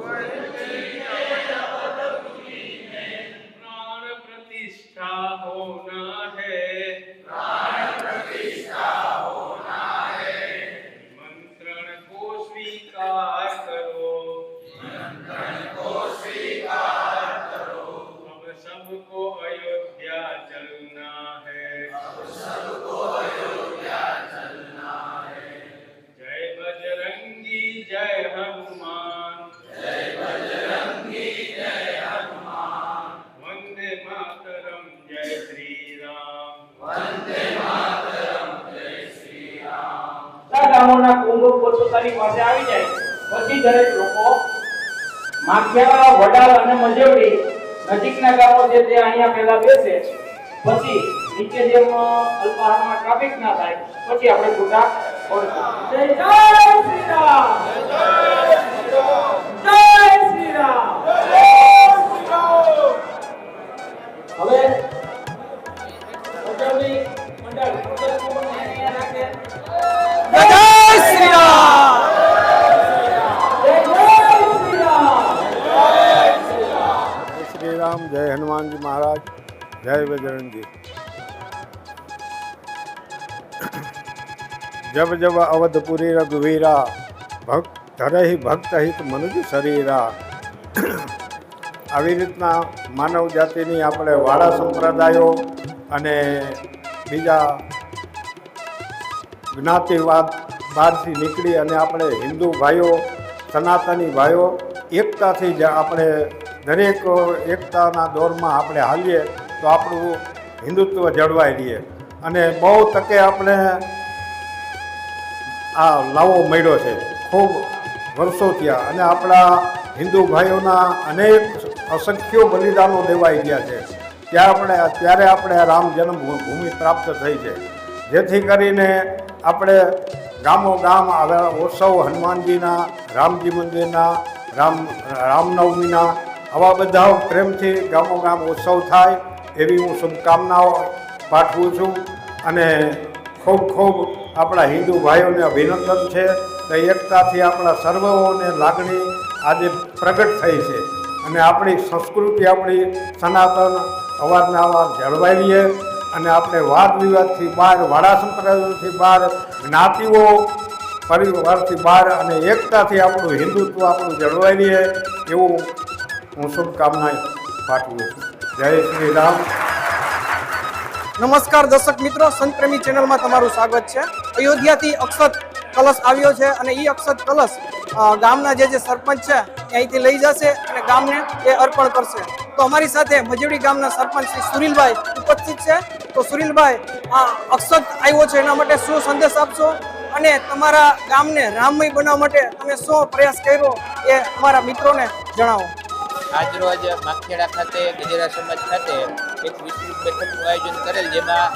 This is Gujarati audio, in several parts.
Worthy ગામોના કુંભ પોતપોતાની પાસે આવી જાય. પછી દરેક લોકો માખિયાળા વડાલ અને મજેવડી નજીકના ગામો છે તે અહીંયા પહેલા બેસે. પછી નીચે જેમ અલ્પાહારમાં ટ્રાફિક ના થાય, પછી આપણે ગુટા જય શ્રી રામ જય શ્રી રામ હવે મંડળ મંડળ રાખે. જય બજરંગજી જબ જબ અવધપુરી રઘુવીરા, ભક્ત ધરહિ ભક્ત હિત મનુજ શરીરા. આવી રીતના માનવ જાતિની આપણે વાળા સંપ્રદાયો અને બીજા જ્ઞાતિવાદ બહારથી નીકળી અને આપણે હિન્દુ ભાઈઓ, સનાતની ભાઈઓ, એકતાથી જ આપણે દરેક એકતાના દોરમાં આપણે હાલીએ તો આપણું હિન્દુત્વ જળવાઈ રહીએ. અને બહુ તકે આપણે આ લાવો મળ્યો છે. ખૂબ વર્ષો થયા અને આપણા હિન્દુ ભાઈઓના અનેક અસંખ્યો બલિદાનો દેવાઈ ગયા છે. ત્યાં આપણે ત્યારે આપણે રામ જન્મભૂમિ પ્રાપ્ત થઈ છે. જેથી કરીને આપણે ગામો ગામ આવે ઉત્સવ હનુમાનજીના, રામજી મંદિરના, રામ, રામનવમીના, આવા બધા પ્રેમથી ગામો ગામ ઉત્સવ થાય એવી હું શુભકામનાઓ પાઠવું છું અને ખૂબ ખૂબ આપણા હિન્દુ ભાઈઓને અભિનંદન છે કે એકતાથી આપણા સર્વોને લાગણી આજે પ્રગટ થઈ છે. અને આપણી સંસ્કૃતિ આપણી સનાતન અવારનવાર જળવાઈ રહીએ અને આપણે વાદ વિવાદથી બહાર વાડા સંપ્રદાયથી બહાર જ્ઞાતિઓ પરિવારથી બહાર અને એકતાથી આપણું હિન્દુત્વ આપણું જળવાઈ રહીએ એવું હું શુભકામના પાઠવું છું. જય શ્રી નમસ્કાર દર્શક મિત્રો સંતપ્રેમી ચેનલમાં તમારું સ્વાગત છે. અયોધ્યાથી અક્ષત કલશ આવ્યો છે અને એ અક્ષત કલશ ગામના જે જે સરપંચ છે અહીંથી લઈ જશે અને ગામને એ અર્પણ કરશે. તો અમારી સાથે મજેડી ગામના સરપંચ શ્રી સુનિલભાઈ ઉપસ્થિત છે. તો સુનિલભાઈ આ અક્ષત આવ્યો છે એના માટે શું સંદેશ આપશો? અને તમારા ગામને રામમય બનાવવા માટે તમે શું પ્રયાસ કર્યો? એ અમારા મિત્રોને જણાવો. આજરોજ માખેડા ખાતે ગજેરા સમાજ ખાતે એક વિસ્તૃત બેઠકનું આયોજન કરેલ જેમાં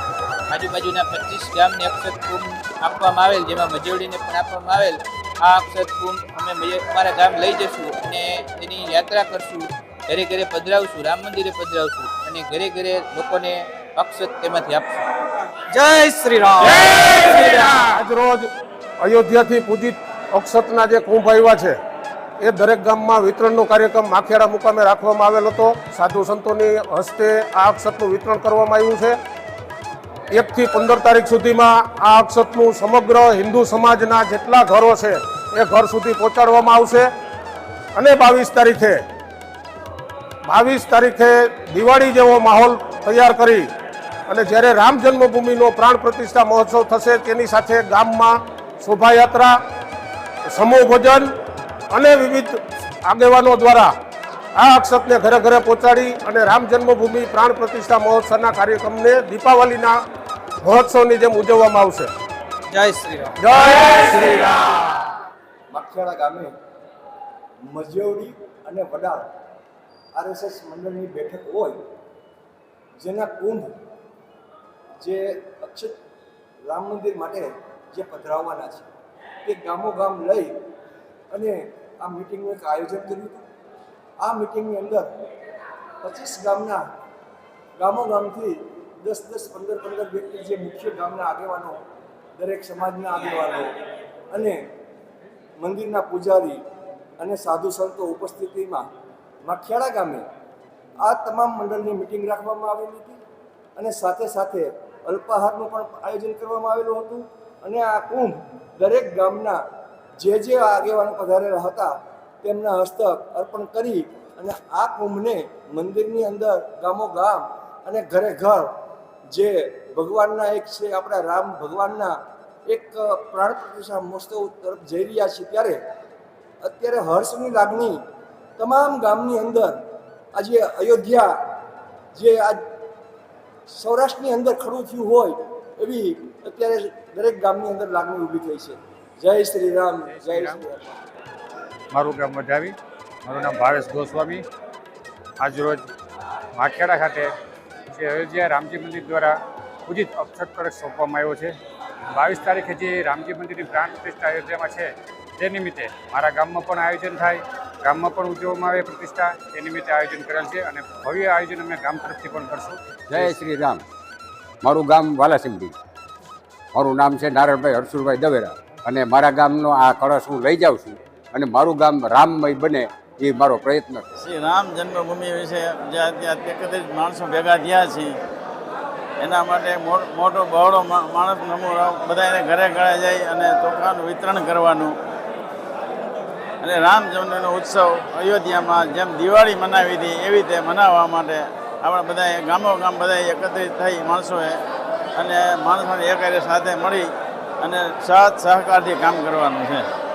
આજુબાજુના પચીસ ગામને અક્ષત કુંભ આપવામાં આવેલ જેમાં મજવડીને પણ આપવામાં આવેલ. આ અક્ષત કુંભ અમે અમારા ગામ લઈ જશું અને તેની યાત્રા કરશું. ઘરે ઘરે પધરાવશું રામ મંદિરે પધરાવશું અને ઘરે ઘરે લોકોને અક્ષત તેમાંથી આપશું. જય શ્રી રામ આજરોજ અયોધ્યાથી પૂજિત અક્ષતના જે કુંભ આવ્યા છે એ દરેક ગામમાં વિતરણનો કાર્યક્રમ માખેડા મુકામે રાખવામાં આવેલ હતો. સાધુ સંતોની હસ્તે આ અક્ષતનું વિતરણ કરવામાં આવ્યું છે. એકથી પંદર તારીખ સુધીમાં આ અક્ષતનું સમગ્ર હિન્દુ સમાજના જેટલા ઘરો છે, એ ઘર સુધી પહોંચાડવામાં આવશે. અને બાવીસ તારીખે બાવીસ તારીખે દિવાળી જેવો માહોલ તૈયાર કરી અને જ્યારે રામ જન્મભૂમિનો પ્રાણ પ્રતિષ્ઠા મહોત્સવ થશે, તેની સાથે ગામમાં શોભાયાત્રા, સમૂહ ભોજન અને વિવિધ આગેવાનો દ્વારા આ અક્ષતને ઘરે ઘરે પહોંચાડી અને રામ જન્મભૂમિ પ્રાણ પ્રતિષ્ઠા મહોત્સવના કાર્યક્રમને દીપાવલીના મહોત્સવની જેમ ઉજવવામાં આવશે. જય શ્રી રામ. જય શ્રી રામ. માખિયાળા ગામે મજેવડી અને વડાળ આરએસએસ મંડળની બેઠક હોય જેના કુંભ જે અક્ષત રામ મંદિર માટે જે પધરાવવાના છે તે ગામો ગામ લઈ અને આ મિટિંગનું એક આયોજન કર્યું હતું. આ મિટિંગની અંદર પચીસ ગામના, ગામો ગામથી દસ દસ, પંદર પંદર વ્યક્તિ જે મુખ્ય ગામના આગેવાનો, દરેક સમાજના આગેવાનો અને મંદિરના પૂજારી અને સાધુ સંતો ઉપસ્થિતિમાં માખિયાળા ગામે આ તમામ મંડળની મિટિંગ રાખવામાં આવેલી હતી અને સાથે સાથે અલ્પાહારનું પણ આયોજન કરવામાં આવેલું હતું અને આ કુંભ દરેક ગામના જે જે આગેવાનો પધારેલા હતા, તેમના હસ્તક અર્પણ કરી અને આ કુંભને મંદિરની અંદર ગામો ગામ અને ઘરે ઘર, જે ભગવાનના એક છે, આપણા રામ ભગવાનના એક પ્રાણ પ્રતિષ્ઠા મહોત્સવ તરફ જઈ રહ્યા છીએ ત્યારે, અત્યારે હર્ષની લાગણી તમામ ગામની અંદર, આજે અયોધ્યા જે આ સૌરાષ્ટ્રની અંદર ખડું થયું હોય, એવી અત્યારે દરેક ગામની અંદર લાગણી ઊભી થઈ છે. જય શ્રી રામ જય શ્રી રામ. મારું ગામ મઢાવી. મારું નામ ભાવેશ ગોસ્વામી. આજરોજ માખેડા ખાતે જે અયોધ્યા રામજી મંદિર દ્વારા પૂજિત અક્ષર કળશ સોંપવામાં આવ્યો છે. બાવીસ તારીખે જે રામજી મંદિરની પ્રાણ પ્રતિષ્ઠા અયોધ્યામાં છે તે નિમિત્તે મારા ગામમાં પણ આયોજન થાય. ગામમાં પણ ઉજવવામાં આવે પ્રતિષ્ઠા તે નિમિત્તે આયોજન કરેલ છે અને ભવ્ય આયોજન અમે ગામ તરફથી પણ કરશું. જય શ્રી રામ. મારું ગામ વાલાસિમડી મારું નામ છે નારાયણભાઈ હરસુરભાઈ દવેરા. અને મારા ગામનો આ કળશ હું લઈ જાઉં છું અને મારું ગામ રામમય બને એ મારો પ્રયત્ન શ્રી રામ જન્મભૂમિ વિશે જે એકત્રીસ માણસો ભેગા થયા છે, એના માટે મોટો બહોળો માણસ નમો બધાને ઘરે ઘરે જાય અને તોફાનું વિતરણ કરવાનું. અને રામ જન્મનો ઉત્સવ અયોધ્યામાં જેમ દિવાળી મનાવી હતી, એવી રીતે મનાવવા માટે આપણે બધાએ ગામો ગામ બધાએ એકત્રિત થઈ માણસોએ અને માણસોને એક સાથે મળી અને સાથ સહકારથી કામ કરવાનું છે.